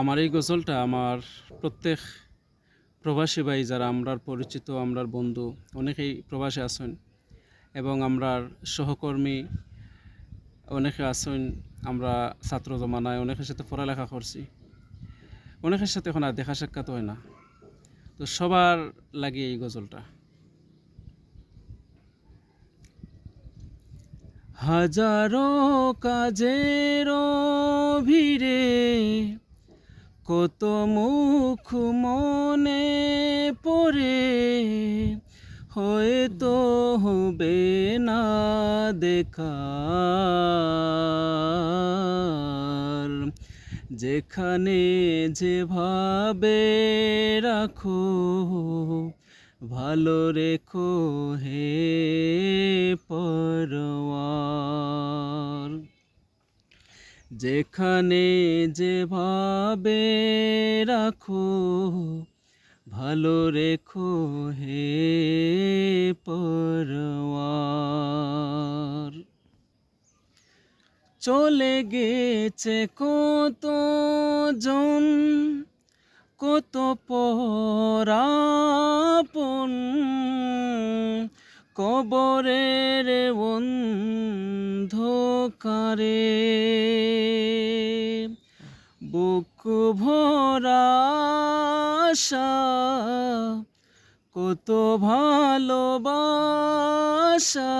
আমার এই গজলটা আমার প্রত্যেক প্রবাসী ভাই যারা আমরার পরিচিত, আমরার বন্ধু, অনেকেই প্রবাসে আছেন এবং আমরার সহকর্মী অনেকে আছেন, আমরা ছাত্র জমানায় অনেকের সাথে পড়ালেখা করছি। অনেকের সাথে এখন আর দেখা সাক্ষাৎ হয় না। তো সবার লাগে এই গজলটা হাজারো কাজের কত মুখ মনে পড়ে, হয়তো হবে না দেখার যেখানে যেভাবে রাখো, ভালো রেখো হে পরওয়ার যেখানে যেভাবে রাখো, ভালো রেখো হে পরওয়ার। চলে গেছে কত জন কত পরাপন কবরের অন্ধকারে। বুক ভরা কত ভালোবাসা।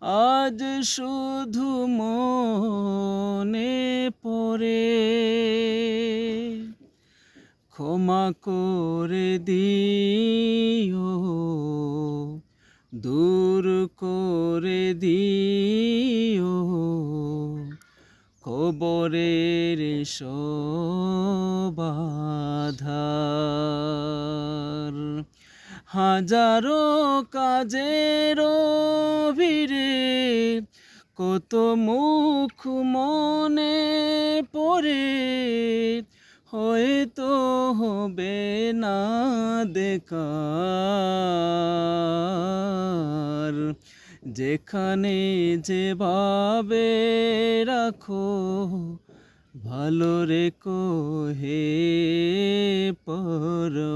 আজ শুধু মনে পড়ে। ক্ষমা করে দিও দূর করে দিও। খবরের সবাধার হাজারো কাজের ভিড়ে কত মুখ মনে পড়ে হয়তো হবে না দেখার যেখানে যেভাবে রাখো ভালো রেখো হে পরওয়ার